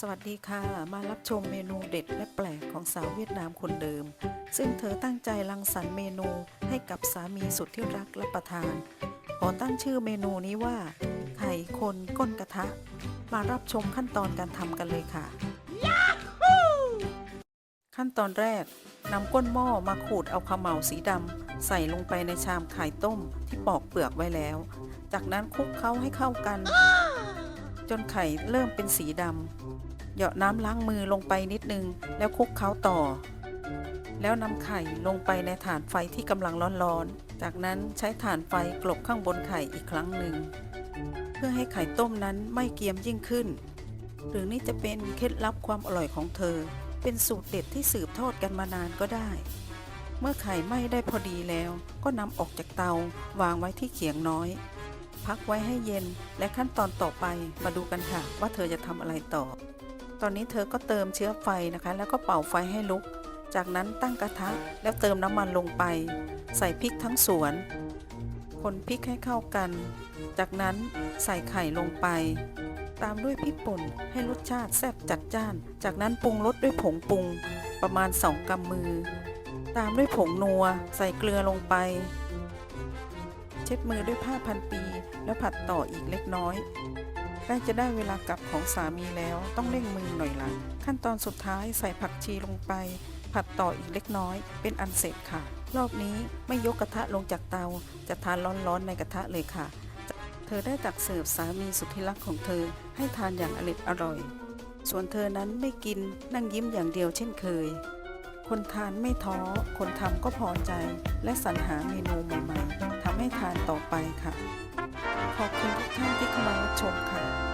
สวัสดีค่ะ มารับชมเมนูเด็ดและแปลกของสาวเวียดนามคนเดิม ซึ่งเธอตั้งใจรังสรรค์เมนูให้กับสามีสุดที่รักและประทาน ขอตั้งชื่อเมนูนี้ว่า ไข่คนก้นกระทะ มารับชมขั้นตอนการทำกันเลยค่ะ ขั้นตอนแรกนำก้นหม้อมาขูดเอาขมเหลาสีดำใส่ลงไปในชามไข่ต้มที่ปอกเปลือกไว้แล้ว จากนั้นคลุกเคล้าให้เข้ากัน จนไข่เริ่มเป็นสีดำ เหยาะน้ำล้างมือลงไปนิดนึง แล้วคลุกเคล้าต่อ แล้วนำไข่ลงไปในฐานไฟที่กำลังร้อนๆ จากนั้นใช้ฐานไฟกลบข้างบนไข่อีกครั้งหนึ่ง เพื่อให้ไข่ต้มนั้นไม่เกียมยิ่งขึ้น หรือนี่จะเป็นเคล็ดลับความอร่อยของเธอ เป็นสูตรเด็ดที่สืบทอดกันมานานก็ได้ เมื่อไข่ไหม้ได้พอดีแล้ว ก็นำออกจากเตาวางไว้ที่เขียงน้อย พักไว้ให้เย็น และขั้นตอนต่อไปมาดูกันค่ะ ว่าเธอจะทำอะไรต่อ ตอนนี้เธอก็เติมเชื้อไฟนะคะ แล้วก็เป่าไฟให้ลุก จากนั้นตั้งกระทะแล้วเติมน้ำมันลงไป ใส่พริกทั้งสวน คนพริกให้เข้ากัน จากนั้นใส่ไข่ลงไป ตามด้วยพริกป่นให้รสชาติแซ่บจัดจ้าน จากนั้นปรุงรสด้วยผงปรุง ประมาณ 2กำมือ ตามด้วยผงนัว ใส่เกลือลงไป เช็ดมือด้วยผ้าพันปี แล้วผัดต่ออีกเล็กน้อยใกล้จะได้เวลากลับของสามีแล้วต้องเร่งมือหน่อยละขั้นตอนสุดท้ายใส่ผักชีลงไป ผัดต่ออีกเล็กน้อย เป็นอันเสร็จค่ะ รอบนี้ไม่ยกกระทะลงจากเตา จะทานร้อนๆในกระทะเลยค่ะ เธอได้ตักเสิร์ฟสามีสุดที่รักของเธอให้ทานอย่างอร็ดอร่อย ส่วนเธอนั้นไม่กินนั่งยิ้มอย่างเดียวเช่นเคย คนทานไม่ท้อ คนทำก็พอใจ และสรรหาเมนูใหม่ๆำให้ทานต่อไปค่ะ ขอบคุณทุกท่านที่เข้ามารับชมค่ะ